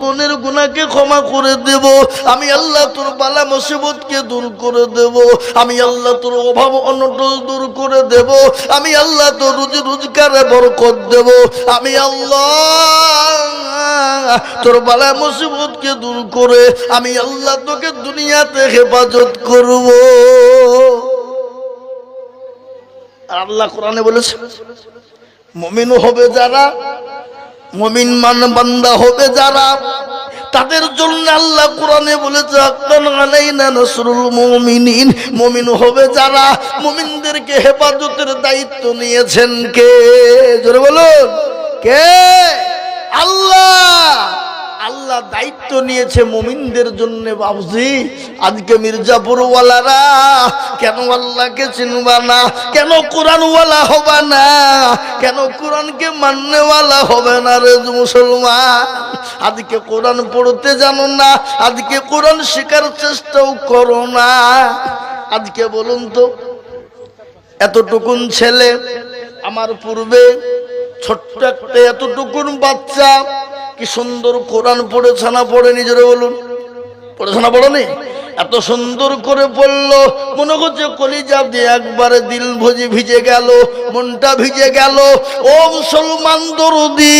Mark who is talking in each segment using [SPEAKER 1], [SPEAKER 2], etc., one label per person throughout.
[SPEAKER 1] জীবনের গুণাকে ক্ষমা করে দেব। আমি আল্লাহ তোর বালা মুসিবতকে দূর করে দেব। আমি আল্লাহ তোর অভাব অনটল দূর করে দেব। আমি আল্লাহ তোর রুজি রোজগারে বরকত দেব। আমি আল্লাহ তোর বালা মুসিবতকে দূর করে, আমি আল্লাহ তোকে দুনিয়াতে হেফাজত করব। আর আল্লাহ কোরআনে বলেছে, মমিন হবে যারা মমিন মান বান্দা হবে যারা, তাদের জন্য আল্লাহ কোরআনে বলেছে মমিন হবে যারা, মমিনদেরকে হেফাজতের দায়িত্ব নিয়েছেন কে? জোরে বলুন, কে? দায়িত্ব নিয়েছে মুমিনদের জন্য বাবজি। আজকে মির্জাপুর ওয়ালারা কেন আল্লাহকে চিনবা না? কেন কোরআনওয়ালা হবে না? কেন কোরআনকে মান্যওয়ালা হবে না রে মুসলমান? আজকে কোরআন পড়তে জানো না, আজকে কোরআন শেখার চেষ্টাও করো না। আজকে বলুন তো, এতটুকুন ছেলে, আমার পূর্বে ছোট্ট একটা এতটুকুন বাচ্চা কি সুন্দর কোরআন পড়েছে না পড়ে নিজেরে বলুন। পড়েছে না পড়েনি? এত সুন্দর করে পড়ল। মনে করছে কলিজা দিয়ে একবারে দিল ভজি ভিজে গেল, মনটা ভিজে গেল। ও মুসলমান দরদি,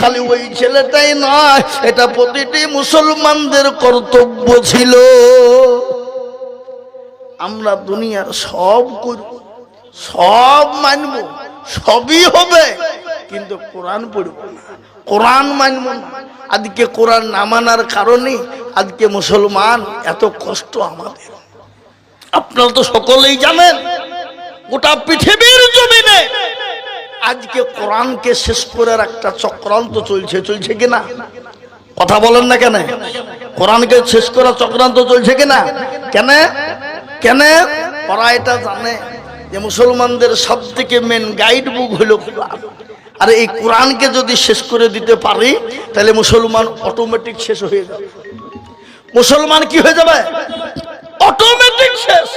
[SPEAKER 1] খালি ওই ছেলেটাই নয়, এটা প্রতিটি মুসলমানদের কর্তব্য ছিল। আমরা দুনিয়ার সব করব সব মানব, সবই হবে, কিন্তু কোরআন পড়ব না। কোরআন মানব। না আজকে কোরআন না মানার কারণে আজকে মুসলমান এত কষ্ট আমাদের। আপনারা তো সকলেই জানেন, গোটা পৃথিবীর জমিনে আজকে কোরআনকে শেষ করার একটা চক্রান্ত চলছে চলছে কিনা কথা বলেন না কেন? কোরআনকে শেষ করার চক্রান্ত চলছে কিনা কেন? কেন? ওরা এটা জানে যে মুসলমানদের সব থেকে মেন গাইড বুক হলো কোরআন। আর এই কোরআনকে যদি শেষ করে দিতে পারি, তাহলে মুসলমান অটোমেটিক শেষ হয়ে যাবে। মুসলমান কি হয়ে যাবে? অটোমেটিক শেষ।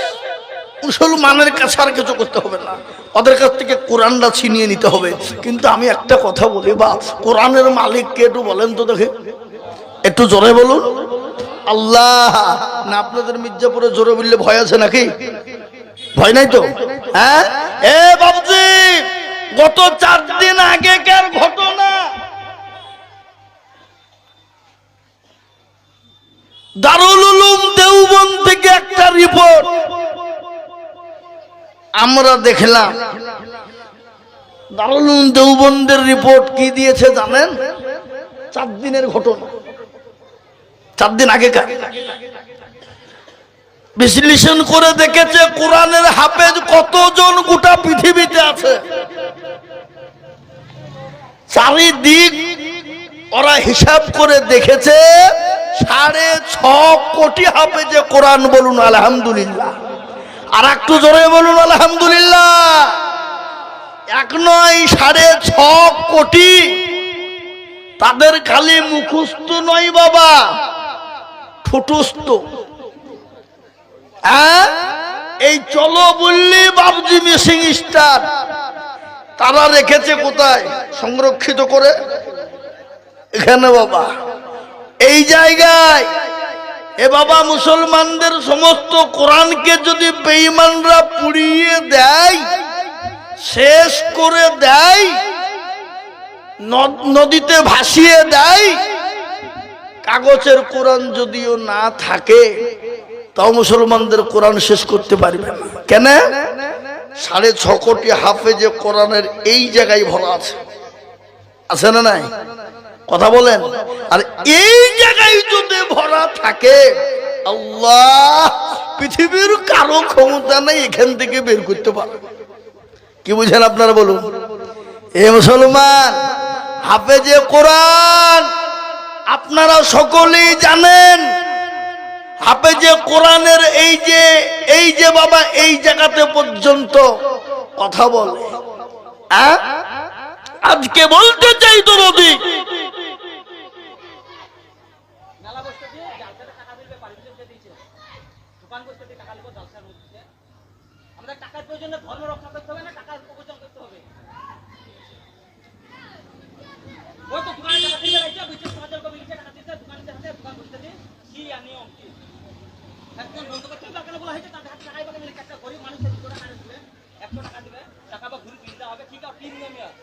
[SPEAKER 1] মুসলমানের কাছে আর কিছু করতে হবে না। ওদের কাছ থেকে কোরআনটা ছিনিয়ে নিতে হবে। কিন্তু আমি একটা কথা বলি বা, কোরআনের মালিককে একটু বলেন তো দেখে। একটু জোরে বলুন। আল্লাহ, না আপনাদের মির্জাপুরে জোরে বললে ভয় আছে নাকি? ভয় নাই তো? হ্যাঁ? এ বাবজি গত চার দিন আগেকার ঘটনা? দারুল উলুম দেওবন্দ থেকে একটা রিপোর্ট আমরা দেখলাম। দারুল উলুম দেওবন্দের রিপোর্ট কি দিয়েছে জানেন? চার দিনের ঘটনা। চার দিন আগেকার বিশ্লেষণ করে দেখেছে কোরআনের হাফেজ কতজন গোটা পৃথিবীতে আছে। চারিদিক ওরা হিসাব করে দেখেছে, সাড়ে ছ কোটি হাফেজে কোরআন বলুন, আলহামদুলিল্লাহ। আর একটু জোরে বলুন, আলহামদুলিল্লাহ। এক নয়, সাড়ে ছ কোটি। তাদের খালি মুখস্থ নয় বাবা ঠুটুস্ত হ্যাঁ এই চলো বললি বাবজি মিসিং স্টার। তারা রেখেছে কোথায়? সংরক্ষিত করে? এখানে বাবা। এই জায়গায়। এ বাবা, মুসলমানদের সমস্ত কোরআনকে যদি বেঈমানরা পুড়িয়ে দেয়, শেষ করে দেয়, নদ- নদীতে ভাসিয়ে দেয়, কাগজের কোরআন যদিও না থাকে তাও মুসলমানদের কোরআন শেষ করতে পারবে না। কেন? সাড়ে ছ কোটি হাফেজে কোরআনের এই জায়গায় ভরা আছে। আছে না নাই? কথা বলেন। আর এই জায়গায় যদি ভরা থাকে, আল্লাহ পৃথিবীর কারও ক্ষমতা নেই এখান থেকে বের করতে পারে কি বুঝেন আপনারা বলুন? এ মুসলমান, হাফেজে কোরআন আপনারা সকলেই জানেন হাফেজে কোরআনের এই যে এই যে বাবা, এই জায়গাতে পর্যন্ত কথা বলে। আজকে বলতে চাই তো নদী
[SPEAKER 2] বসতে দিয়ে জালসাতে টাকা দিলে দিয়েছে দোকান বসতে দিয়ে টাকা লিখো জালসার যেগুলো হয়েছে তাদের হাতে টাকাই একটা গরিব একশো টাকা টাকা বা হবে ঠিক আছে তিন আছে।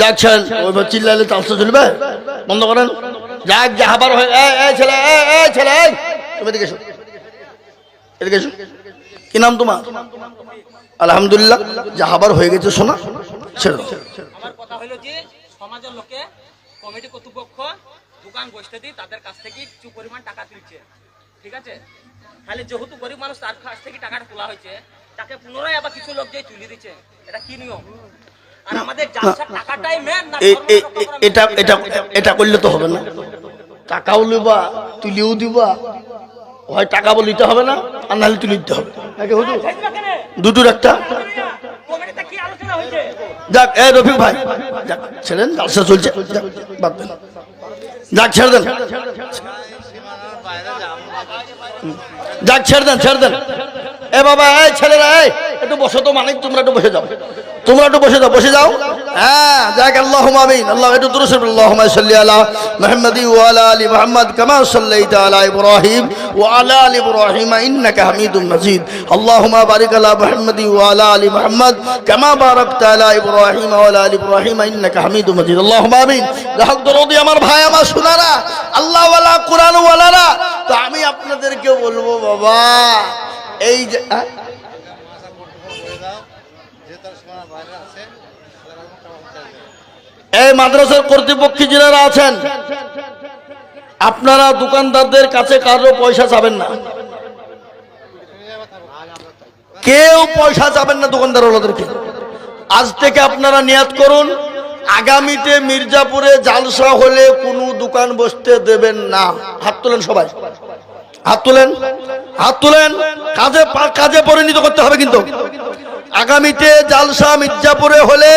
[SPEAKER 1] যাচ্ছেন ওই চিল্লাইলে চলবে? বন্ধ করেন। যাক যা হবার হয়ে ছেলে ছেলে তুমি এদিকে এসো। এদিকে এসো। কি নাম তোমার? আলহামদুলিল্লাহ যা হবার হয়ে গেছে শোনা। ছেড়ে
[SPEAKER 2] আমার কথা হলো যে সমাজের লোকে কমিটি কর্তৃপক্ষ দোকান বসতে দিই তাদের কাছ থেকে কিছু পরিমাণ টাকা তুলছে। ঠিক আছে? তাহলে যেহেতু গরিব মানুষ তার কাছ থেকে টাকাটা তোলা হয়েছে তাকে পুনরায় আবার কিছু লোক যে তুলে দিচ্ছে। এটা কি নিয়ম? আর আমাদের জালসার টাকাটাই মেন না
[SPEAKER 1] এটা এটা এটা- করলে তো হবে না। টাকাও লিবা তুলিও দিবা। হয় টাকা বলে দিতে হবে না আর নাহলে তুলে দিতে হবে। নাকি হুজুর। দুটোর একটা। যাক এ রফিক ভাই যাক ছেড়েন চলছে। যাক, বাদ দেন যাক ছেড়ে দেন যাক ছেড়ে দেন ছেড়ে দেন এ বাবা, এই ছেলেরা, এই, একটু বসো তো, মানিক, তোমরা একটু বসে যাও। তোমরা একটু বসে যাও বসে যাও। হ্যাঁ যাক আল্লাহ আল্লাহ আলা ইন্নাকা হামিদুম আলা আলা আলি ইন্নাকা হামিদুম আমার ভাই, আমার শোনারা আল্লাহ ওয়ালা তো আমি আপনাদেরকে বলব, বাবা এই? এই মাদ্রাসার কর্তৃপক্ষ যারা আছেন, আপনারা দোকানদারদের কাছে কারও পয়সা চাবেন না। কেউ পয়সা চাবেন না দোকানদার ওদেরকে আজ থেকে আপনারা নিয়াত করুন, আগামীতে মির্জাপুরে জালসা হলে কোনো দোকান বসতে দেবেন না। হাত তোলেন সবাই। হাত তুলেন হাত তুলেন। কাজে কাজে পরিণত করতে হবে কিন্তু। আগামীতে জালসা মির্জাপুরে হলে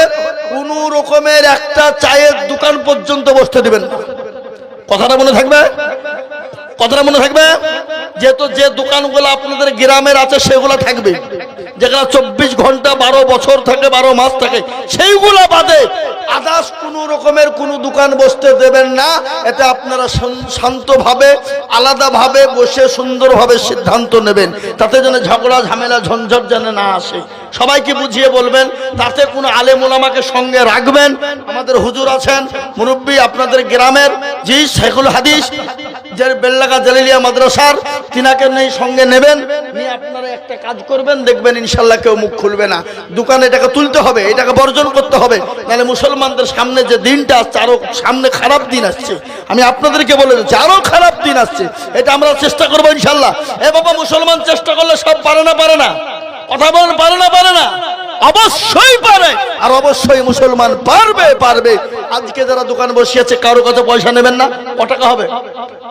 [SPEAKER 1] কোন রকমের একটা চায়ের দোকান পর্যন্ত বসতে দিবেন। কথাটা মনে থাকবে? কথাটা মনে থাকবে? যেহেতু যে দোকানগুলো আপনাদের গ্রামের আছে, সেগুলো থাকবে। যেগুলো চব্বিশ ঘণ্টা বারো বছর থাকে, বারো মাস থাকে, সেইগুলো বাদে আদার্স কোনো রকমের কোনো দোকান বসতে দেবেন না। এতে আপনারা শান- শান্তভাবে, আলাদাভাবে বসে সুন্দরভাবে সিদ্ধান্ত নেবেন। তাতে যেন ঝগড়া, ঝামেলা, ঝঞ্ঝট যেন না আসে। সবাইকে বুঝিয়ে বলবেন, তাতে কোনো আলেম ওলামাকে সঙ্গে রাখবেন। আমাদের হুজুর আছেন, মুরব্বী আপনাদের গ্রামের, জি শেখুল হাদিস যে বেল্লাগা জালিলিয়া মাদ্রাসার, তিনাকে নেই সঙ্গে নেবেন। নিয়ে আপনারা একটা কাজ করবেন, দেখবেন ইনশাল্লাহ কেউ মুখ খুলবে না। দোকানে এটাকে তুলতে হবে, এটাকে বর্জন করতে হবে। নাহলে মুসলমানদের সামনে যে দিনটা আসছে, আরও সামনে খারাপ দিন আসছে। আমি আপনাদেরকে বলে দিচ্ছি, আরও খারাপ দিন আসছে। এটা আমরা চেষ্টা করব ইনশাল্লাহ এ বাবা, মুসলমান চেষ্টা করলে সব পারে না পারে না। কথা বলেন পারে না পারে না। অবশ্যই পারে। আর অবশ্যই মুসলমান পারবে পারবে। আজকে যারা দোকান বসিয়েছে, কারও কাছে পয়সা নেবেন না। ক টাকা হবে?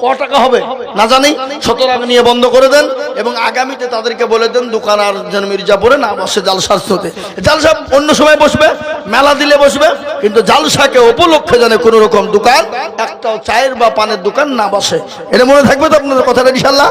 [SPEAKER 1] ক টাকা হবে? না জানি। সুতরাং নিয়ে বন্ধ করে দেন এবং আগামীতে তাদেরকে বলে দেন, দোকান আর যেন মির্জাপুরে না বসে জালসার স্রোতে। জালসা অন্য সময় বসবে, মেলা দিলে বসবে, কিন্তু জালসাকে উপলক্ষে যেন কোনো রকম দোকান একটাও চায়ের বা পানের দোকান না বসে। এটা মনে থাকবে তো আপনাদের কথাটা ইনশাল্লাহ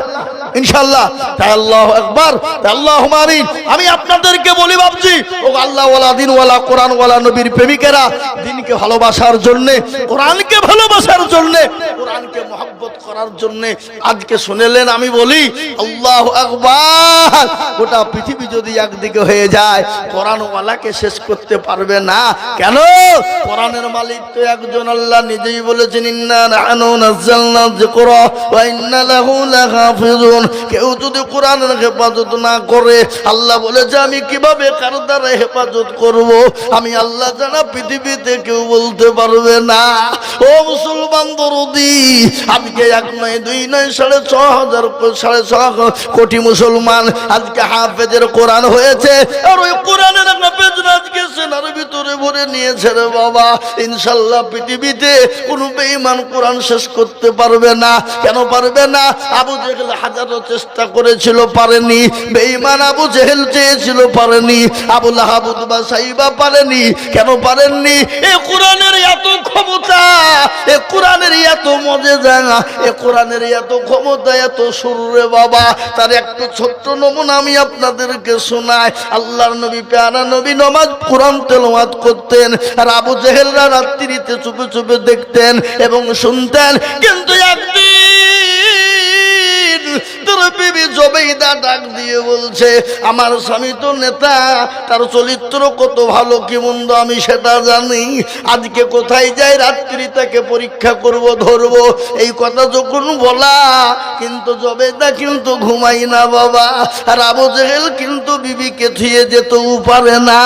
[SPEAKER 1] ইনশাল্লাহ তাই আল্লাহ একবার তাই আল্লাহ আমিন আমি আপনাদেরকে বলি ভাবছি ও আল্লাহ ওয়ালা দিন ওয়ালা কোরআন ওয়ালা নবীর প্রেমিকেরা, দিনকে ভালোবাসার জন্যে, কোরআনকে ভালোবাসার জন্যে, কোরআনকে মহব্বত করার জন্যে আজকে শুনেলেন, আমি বলি, আল্লাহ আকবার। গোটা পৃথিবী যদি একদিকে হয়ে যায়, কোরআন ওয়ালাকে শেষ করতে পারবে না। কেন? কোরআনের মালিক তো একজন, আল্লাহ নিজেই বলেছেন, ইন্না নাহনু নাযালনা যিকরা ওয়া ইন্না লাহু লাহাফিজুন কেউ যদি কোরআনের হেফাজত না করে, আল্লাহ বলেছে আমি কীভাবে কার দ্বারা হেফাজত করব? আমি আল্লাহ জানা পৃথিবীতে কেউ বলতে পারবে না। ও মুসলমান দরদি আজকে এক নয়, দুই নয়, সাড়ে ছ হাজার, সাড়ে ছ কোটি মুসলমান আজকে হাফেজের কোরআন হয়েছে। আর ওই কোরআনের হাফেজ আজকে সেনার ভিতরে ভরে নিয়েছে রে বাবা। ইনশাল্লাহ পৃথিবীতে কোন বেঈমান কোরআন শেষ করতে পারবে না। কেন পারবে না? আবু জেহেল হাজারো চেষ্টা করেছিল পারেনি। বেঈমান আবু জেহেল চেয়েছিল পারেনি। আবু লাহাবুদ বা সাইবা পারেনি। কেন পারেননি? এ কোরআনের এত ক্ষমতা, এ কোরআনের এত মজে জানা এ কোরআনের এত ক্ষমতা, এত সুরে বাবা। তার একটু ছোট্ট নমুনা আমি আপনাদেরকে শোনাই। আল্লাহর নবী, পেয়ারা নবী নমাজ, কোরআন তেলাওয়াত করতেন। আর আবু জেহেলরা রাত্রিতে চুপে চুপে দেখতেন এবং শুনতেন। কিন্তু একদিন বিবি জবেইদা ডাক দিয়ে বলছে, আমার স্বামী তো নেতা, তার চরিত্র কত ভালো, কি মন্দ আমি সেটা জানি। আজকে কোথায় যাই, রাত্রি তাকে পরীক্ষা করব, ধরব। এই কথা যখন বলা, কিন্তু জবেদা কিন্তু ঘুমাই না বাবা। আর আবু জেহেল কিন্তু বিবিকে থুয়ে যেতেও পারে না।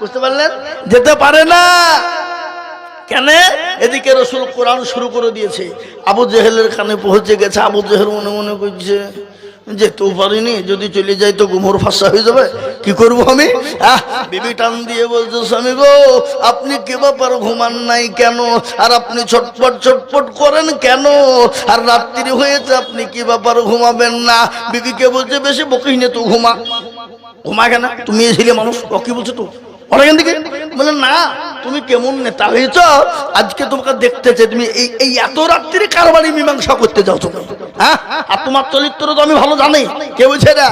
[SPEAKER 1] বুঝতে পারলেন? যেতে পারে না। কেন? এদিকে রসুল কোরআন শুরু করে দিয়েছে। আবু জেহেলের কানে পৌঁছে গেছে, আবু জেহেল মনে মনে করছে, যেতেও পারিনি, যদি চলে যাই তো গুমর ফাঁসা হয়ে যাবে, কি করব আমি? বিবি টান দিয়ে বলছে, স্বামী গো, আপনি কে ব্যাপার ঘুমান নাই কেন? আর আপনি ছটপট ছটপট করেন কেন? আর রাত্রি হয়েছে, আপনি কি ব্যাপার ঘুমাবেন না? বিবিকে বলছে, বেশি বকিস নে তো, ঘুমা। ঘুমা কেন? তুমি ছিলে মানুষ, ও কি বলছো তো? অনেক বলে, না তুমি কেমন নেতা হয়েছ? আজকে তোমাকে দেখতেছে, তুমি এই এই এত রাত্রি কারবারি মীমাংসা করতে যাও তুমি। হ্যাঁ? আর তোমার চরিত্র তো আমি ভালো জানি। কে বলছে এটা?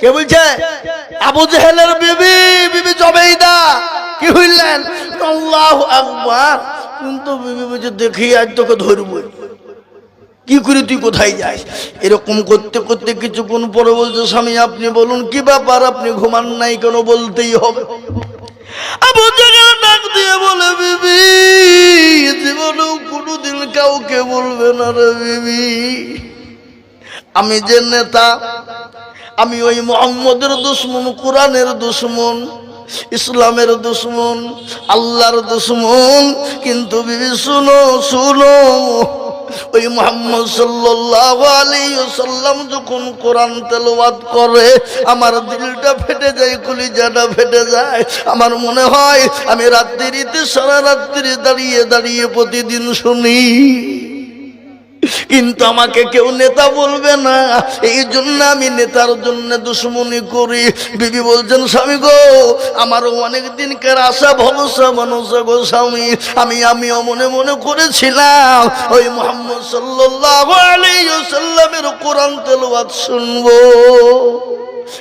[SPEAKER 1] কে বলছে? আবু জেহেলের বিবি বিবি জবেইদা। কি হইলেন? আল্লাহ আকবার। কিন্তু বিবি বলছে, দেখি, আজ তোকে ধরবো কি করে তুই কোথায় যাস? এরকম করতে করতে কিছুক্ষণ পরে বলছে, স্বামী, আপনি বলুন, কি ব্যাপার? আপনি ঘুমান নাই কেন? বলতেই হবে। ডাক দিয়ে বলে, বিবি কাউকে বলবে না রে বিবি। আমি যে নেতা, আমি ওই মোহাম্মদের দুশ্মন, কোরআনের দুশ্মন, ইসলামের দুশ্মন, আল্লাহর দুশ্মন। কিন্তু বিবি, শুনো শুনো ওই মোহাম্মদ সাল্লাহ আলী সাল্লাম যখন কোরআন তেলাওয়াত করে, আমার দিলটা ফেটে যায়, কলিজাটা ফেটে যায়। আমার মনে হয়, আমি রাত্রিতে সারা রাত্রি দাঁড়িয়ে দাঁড়িয়ে প্রতিদিন শুনি। কিন্তু আমাকে কেউ নেতা বলবে না। এই জন্য আমি নেতার জন্য দুশ্মনী করি। বিবি বলছেন, স্বামী গো, আমারও অনেক দিনকার আশা, ভরসা মানুষ গো স্বামী। আমি, আমিও মনে মনে করেছিলাম, ওই মোহাম্মদ সাল্লাহ আলী সাল্লামের কোরআন তেলবাদ শুনব।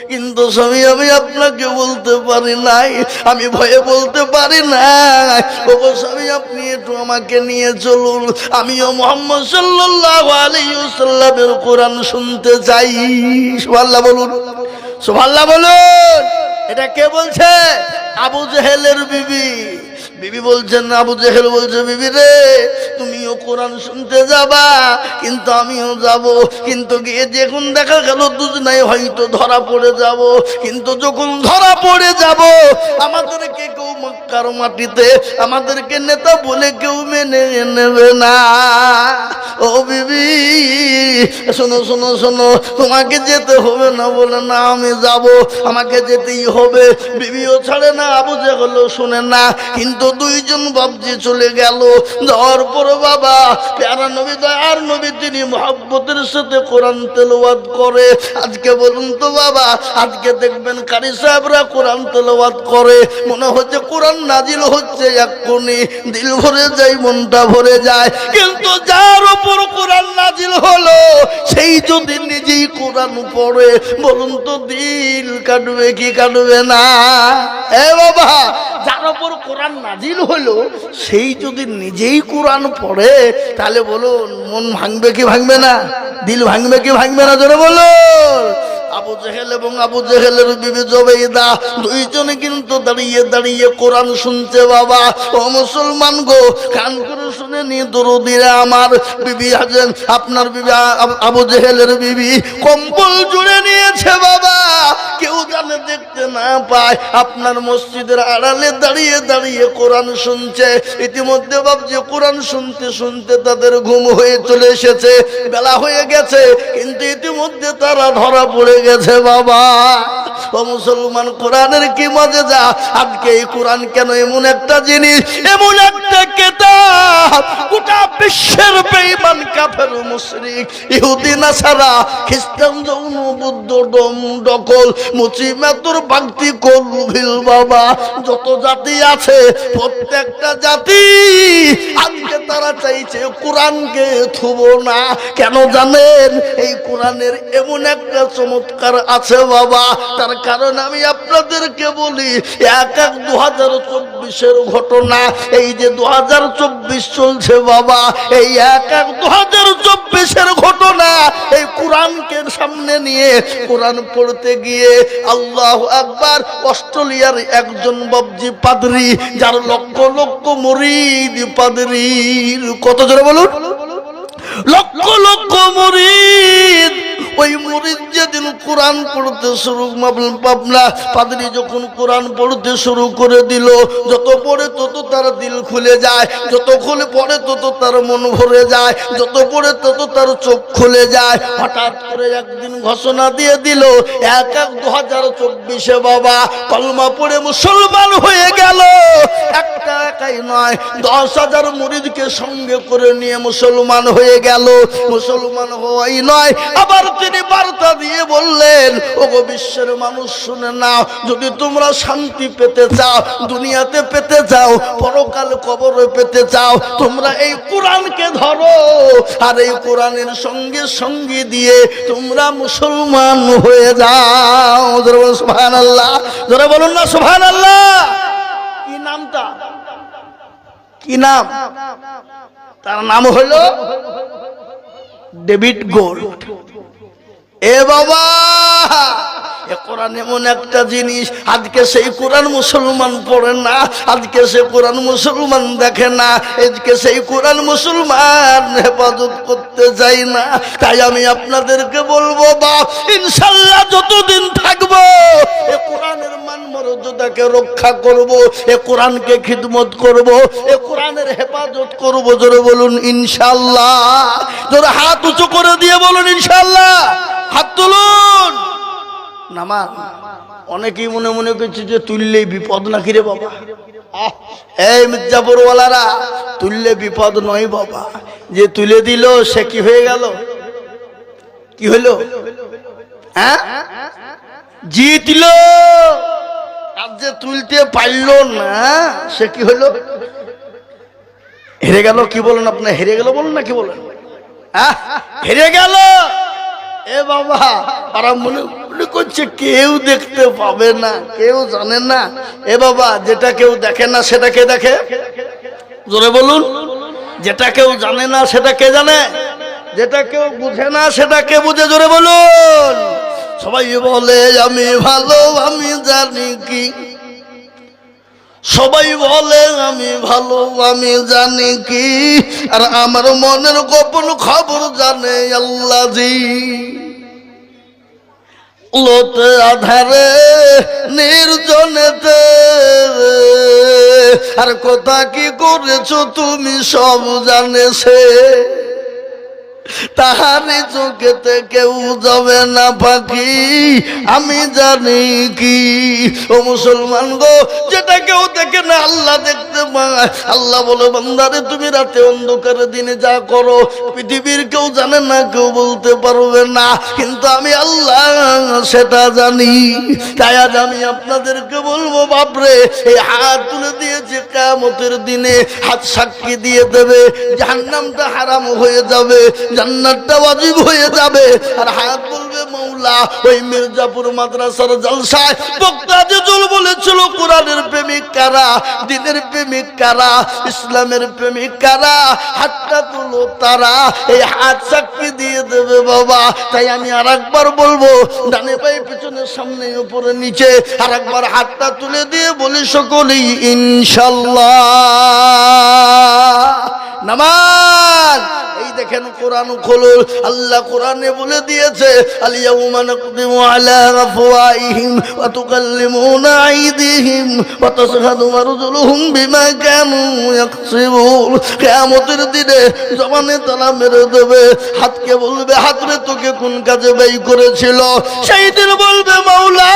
[SPEAKER 1] কিন্তু স্বামী, আমি আপনাকে বলতে পারি নাই। আমি ভয়ে বলতে পারি নাই। ওগো স্বামী, আপনি একটু আমাকে নিয়ে চলুন। আমিও মোহাম্মদ সাল্লাল্লাহু আলাইহি ওয়াসাল্লামের কোরআন শুনতে চাই। সুবহানাল্লাহ বলুন। সুবহানাল্লাহ বলুন। এটা কে বলছে? আবু জেহেলের বিবি। বিবি বলছেন, আবু জেহেল বলছে, বিবি রে, তুমিও কোরআন শুনতে যাবা, কিন্তু আমিও যাব। কিন্তু গিয়ে যখন দেখা গেল দুজনাই হয়তো ধরা পড়ে যাব। কিন্তু যখন ধরা পড়ে যাব, আমাদেরকে কেউ মক্কার মাটিতে, আমাদেরকে নেতা বলে কেউ মেনে নেবে না। ও বিবি, শোনো শোনো শোনো, তোমাকে যেতে হবে না বলে না আমি যাব। আমাকে যেতেই হবে। বিবিও ছাড়ে না, আবু যে হলো শুনে না। কিন্তু দুইজন বাবজি চলে গেল। যাওয়ার পর বাবা, প্যারা নবী দয়ার নবী, তিনি মহাব্বতের সাথে কোরআন তেলাওয়াত করে। আজকে বলুন তো বাবা, আজকে দেখবেন কারি সাহেবরা কোরআন তেলাওয়াত করে। মনে হচ্ছে কোরআন নাজিল হচ্ছে এক্ষুনি। দিল ভরে যায়, মনটা ভরে যায়। কিন্তু যার উপর কোরআন নাজিল হলো, সেই যদি নিজেই কোরআন পড়ে, বলুন তো দিল কাটবে কি কাটবে না? এ বাবা কোরআন নাজিল হলো, সেই যদি নিজেই কোরআন পড়ে, তাহলে বলুন, মন ভাঙবে কি ভাঙবে না? দিল ভাঙবে কি ভাঙবে না? জোরে বলুন। আবু জেহেল এবং আবু জেহেলের বিবি জবেদা দুইজনে কিন্তু দাঁড়িয়ে দাঁড়িয়ে কোরআন শুনছে, বাবা। ও মুসলমান গো, কান করে শুনে নি দরুদিরে আমার। বিবি হাজেন, আপনার বিবি আবু জেহেলের বিবি কম্বল জুড়ে নিয়েছে, বাবা। কেউ জানে দেখতে না পায়, আপনার মসজিদের আড়ালে দাঁড়িয়ে দাঁড়িয়ে কোরআন শুনছে। ইতিমধ্যে ভাবছে, কোরআন শুনতে শুনতে তাদের ঘুম হয়ে চলে এসেছে, বেলা হয়ে গেছে, কিন্তু ইতিমধ্যে তারা ধরা পড়ে গেছে বাবা। ও মুসলমান, কোরআনের কি মজে যা? আজকে এই কোরআন কেন এমন একটা জিনিস? এমন একটা কেতাব, গোটা বিশ্বের বেঈমান কাফের মুশরিক, ইহুদি, নাসারা, খ্রিস্টান, যৌন, বুদ্ধ, ডম, ডকল, মুচি মেতুর বাগতি করভিল বাবা, যত জাতি আছে, প্রত্যেকটা জাতি আজকে তারা চাইছে কোরআনকে থুব না। কেন জানেন? এই কোরআনের এমন একটা চমৎকার আছে বাবা। তার কারণ আমি আপনাদেরকে বলি, এক এক দু হাজার চব্বিশের ঘটনা, এই যে দু হাজার চব্বিশ চলছে বাবা, এই এক এক দু হাজার চব্বিশের ঘটনা, এই কোরআনকে সামনে নিয়ে, কোরআন পড়তে গিয়ে আল্লাহ একবার অস্ট্রেলিয়ার একজন বাবজি পাদরি, যার লক্ষ লক্ষ মরিদ পাদরির, কত জোরে বলুন? লক্ষ লক্ষ মরিদ ওই মরিদ যেদিন কোরআন পড়তে শুরু পাবনা পাদরি যখন কোরআন পড়তে শুরু করে দিল, যত পড়ে তত তার দিল খুলে যায়, যত খুলে পড়ে তত তার মন ভরে যায়, যত পড়ে তত তার চোখ খুলে যায়। হঠাৎ করে একদিন ঘোষণা দিয়ে দিল, এক এক দু হাজার চব্বিশে বাবা কলমা পড়ে মুসলমান হয়ে গেল। একটা একাই নয়, দশ হাজার মুরিদকে সঙ্গে করে নিয়ে মুসলমান হয়ে গেল। মুসলমান হওয়াই নয়, আবার তিনি বার্তা দিয়ে বললেন, ওগো বিশ্বের মানুষ, শুনে নাও, যদি তোমরা শান্তি পেতে চাও, দুনিয়াতে পেতে চাও, পরকাল কবরে পেতে চাও, তোমরা এই কোরআনকে ধরো। আর এই কোরআনের সঙ্গে সঙ্গে দিয়ে তোমরা মুসলমান হয়ে যাও। সুহান আল্লাহ ধরে বলুন না সুহান আল্লাহ কি নামটা? কি নাম? তার নাম হলো ডেভিড গোল্ড। এ বাবা, এ কোরআন এমন একটা জিনিস, আজকে সেই কোরআন মুসলমান পড়ে না, আজকে সে কোরআন মুসলমান দেখে না, আজকে সেই কোরআন মুসলমান হেফাজত করতে যাই না। তাই আমি আপনাদেরকে বলব বা ইনশাল্লাহ যতদিন থাকব, এ মর্যাদাকে রক্ষা করব, এ কোরআনকে খিদমত করব, এ কোরআনের হেফাজত করব, জোরে বলুন ইনশাল্লাহ জোরে হাত উঁচু করে দিয়ে বলুন ইনশাল্লাহ হাত তুলুন। নামা অনেকেই মনে মনে করছে যে তুললেই বিপদ নাকি রে বাবা? এই মির্জাপুরওয়ালারা, তুললে বিপদ নয় বাবা। যে তুলে দিল, সে কি হয়ে গেল? কি হলো? হ্যাঁ? জিতল। আর যে তুলতে পারল না, সে কি হলো? হেরে গেল কি বলেন আপনি? হেরে গেল বলেন না কি বলেন? হ্যাঁ? হেরে গেল? এ বাবা, তারা মনে মনে করছে কেউ দেখতে পাবে না, কেউ জানে না। এ বাবা, যেটা কেউ দেখে না, সেটা কে দেখে? জোরে বলুন। যেটা কেউ জানে না, সেটা কে জানে? যেটা কেউ বুঝে না, সেটা কে বুঝে? জোরে বলুন। সবাই বলে, আমি ভালো, আমি জানি কি? সবাই বলে, আমি ভালো, আমি জানি কি? আর আমার মনের গোপন খবর জানে আল্লাহজি। লোতে আধারে, নির্জনেতে। আর কথা কি করেছ তুমি সব জানে সে? তাহারি চোখেতে কেউ যাবে না পাখি। আমি জানি কি। ও মুসলমান গো, যেটা কেউ দেখে না, আল্লাহ দেখতে পায়। আল্লাহ বলে, বান্দারে, তুমি রাতে অন্ধকারে দিনে যা করো, পৃথিবীর কেউ জানে না, কেউ বলতে পারবে না। কিন্তু আমি আল্লাহ, সেটা জানি। তাই আজ আমি আপনাদেরকে বলব, বাপরে, এই হাত তুলে দিয়েছে কামতের দিনে, হাত সাক্ষী দিয়ে দেবে, জাহান্নামটা হারাম হয়ে যাবে। জান্নাতটা ওয়াজিব হয়ে যাবে। আর হাত বলবে মৌলা ওই মির্জাপুর মাদ্রাসার জলসায় বক্তা যে জল বলেছিল, কোরআনের প্রেমিক কারা? দিনের প্রেমিক কারা? ইসলামের প্রেমিক কারা? হাতটা তুলো তারা, এই হাত সাক্ষী দিয়ে দেবে বাবা। তাই আমি আর একবার বলব, ডানে পায়ে পিছনে সামনে, উপরে নিচে আর একবার হাতটা তুলে দিয়ে বলি, সকলেই ইনশাল্লাহ। নামাজ। এই দেখেন কোরআন খোলুন আল্লাহ কোরআনে বলে দিয়েছে আলিয়াউমা নাকদিমু আলা আফওয়াইহিম ওয়া তুকাল্লিমুনা আইদিহিম ওয়া বিমা কানু কিয়ামতের দিনে তালা মেরে দেবে। হাতকে বলবে, হাত রে তোকে কোন কাজে ব্যয় করেছিল? সেই দিন বলবে, মাওলা,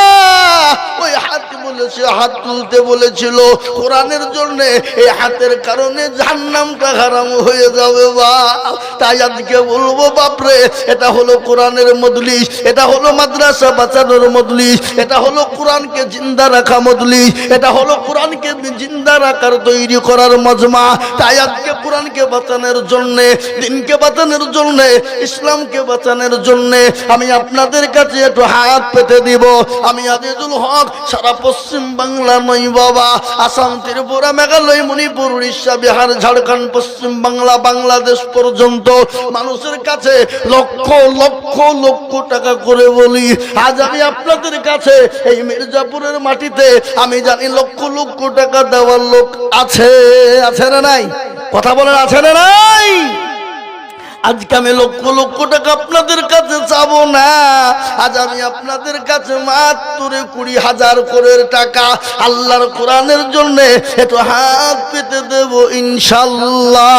[SPEAKER 1] ওই হাত বলেছে হাত তুলতে বলেছিল। কোরআনের জন্য এই হাতের কারণে জাহান্নামটা হারাম হয়ে যাবে বা তাই আজকে বলব, বাপরে, এটা হলো কোরআনের মজলিস, এটা হলো মাদ্রাসা বাঁচানোর মজলিস, এটা হলো কোরআনকে জিন্দা রাখা মজলিস, এটা হলো কোরআনকে জিন্দা রাখার তৈরি করার মজমা। তাই আজকে কোরআনকে বাঁচানোর জন্যে, দিনকে বাঁচানোর জন্যে, ইসলামকে বাঁচানোর জন্যে, আমি আপনাদের কাছে একটু হাত পেতে দিব। আমি আজিজুল হক, সারা পশ্চিম বাংলা নই বাবা, আসাম, ত্রিপুরা, মেঘালয়, মণিপুর, উড়িষ্যা, বিহার, ঝাড়খণ্ড, পশ্চিম বাংলা, বাংলাদেশ পর্যন্ত মানুষের কাছে লক্ষ লক্ষ লক্ষ টাকা করে বলি, আজ আমি আপনাদের কাছে এই মির্জাপুরের মাটিতে আমি জানি লক্ষ লক্ষ টাকা দেওয়ার লোক আছে আছে না নাই? কথা বলার আছে না নাই? আজকে আমি লক্ষ লক্ষ টাকা আপনাদের কাছে চাবো না। আজ আমি আপনাদের কাছে মাত্র কুড়ি হাজার করে টাকা। আল্লাহর কোরআনের জন্য একটু হাত পেতে দেব ইনশাল্লাহ।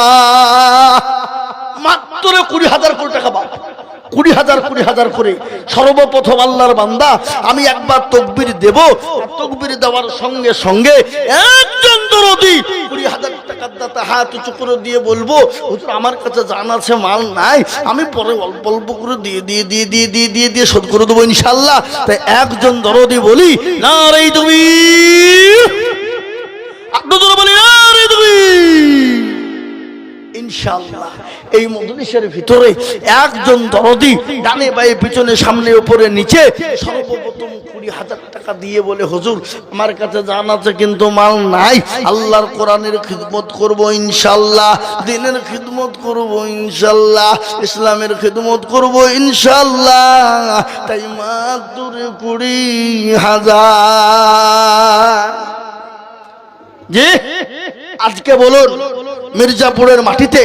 [SPEAKER 1] মাত্র কুড়ি হাজার করে টাকা পাবো কুড়ি হাজার কুড়ি হাজার করে সর্বপ্রথম আল্লাহর বান্দা আমি একবার তকবির দেব। তকবির দেওয়ার সঙ্গে সঙ্গে একজন দরদি কুড়ি হাজার টাকার দাতা হাত উঁচু করে দিয়ে বলব আমার কাছে জান আছে, মাল নাই, আমি পরে অল্প অল্প করে দিয়ে দিয়ে দিয়ে দিয়ে দিয়ে দিয়ে দিয়ে শোধ করে দেবো ইনশাল্লাহ তাই একজন দরদি বলি না রে তুমি। ইনশাআল্লাহ। এই মজলিসের ভিতরে একজন দরদি ডানে বায়ে পিছনে সামনে উপরে নিচে সর্বপ্রথম কুড়ি হাজার টাকা দিয়ে বলে, হুজুর, আমার কাছে জান আছে কিন্তু মাল নাই। আল্লাহর কোরআনের খিদমত করব ইনশাল্লাহ দিনের খিদমত করব ইনশাল্লাহ ইসলামের খিদমত করব ইনশাল্লাহ তাই মাত্র কুড়ি হাজার। জি? আজকে বলুন। মির্জাপুরের মাটিতে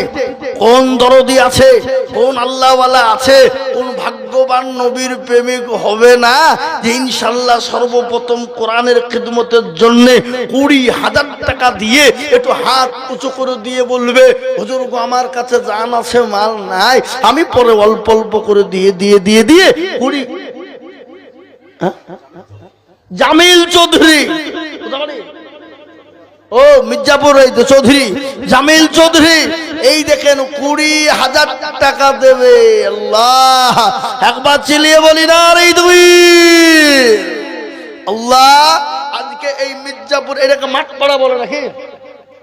[SPEAKER 1] কোন দরদি আছে কোন আল্লাহওয়ালা আছে কোন ভাগ্যবান নবীর প্রেমিক হবে না যে ইনশাল্লাহ সর্বপ্রথম কোরআনের খিদমতের জন্য কুড়ি হাজার টাকা দিয়ে একটু হাত উঁচু করে দিয়ে বলবে হজুর গো, আমার কাছে জান আছে মাল নাই আমি পরে অল্প অল্প করে দিয়ে দিয়ে দিয়ে দিয়ে কুড়ি হ্যাঁ? জামিল চৌধুরী? ও মির্জাপুর, এই চৌধুরী, জামিল চৌধুরী, এই দেখেন কুড়ি হাজার টাকা দেবে। আল্লাহ, একবার চিলিয়ে বলি না রে দুই। আল্লাহ, আজকে এই মির্জাপুর এটাকে মাঠ পাড়া বলে নাকি?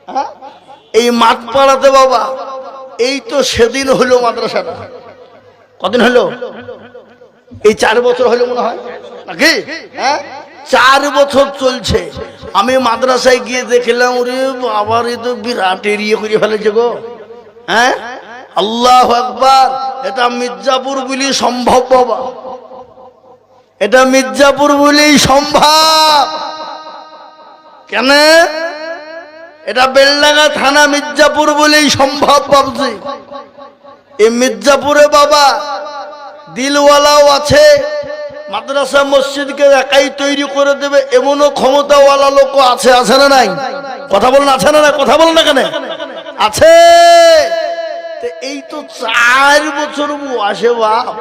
[SPEAKER 1] হ্যাঁ? এই মাঠ পাড়াতে বাবা, এই তো সেদিন হলো মাদ্রাসাটা। কদিন হলো? এই চার বছর হলো মনে হয়। নাকি? হ্যাঁ? চার বছর চলছে। আমি মাদ্রাসায় গিয়ে দেখলাম, ওরে আবার এ তো বিরাট এরিয়ে করে ফেলেছে গো। হ্যাঁ? আল্লাহ একবার এটা মির্জাপুর বলি সম্ভব, বাবা। এটা মির্জাপুর বলেই সম্ভব। কেন? এটা বেলডাঙ্গা থানা মির্জাপুর বলেই সম্ভব ভাবছি এই মির্জাপুরে, বাবা, দিলওয়ালাও আছে মাদ্রাসা মসজিদকে একাই তৈরি করে দেবে, এমনও ক্ষমতাওয়ালা লোক আছে আছে না নাই? কথা বলেন, আছে না না কথা বলেন না কেন? আছে! এই তো চার বছর আসে বাপ।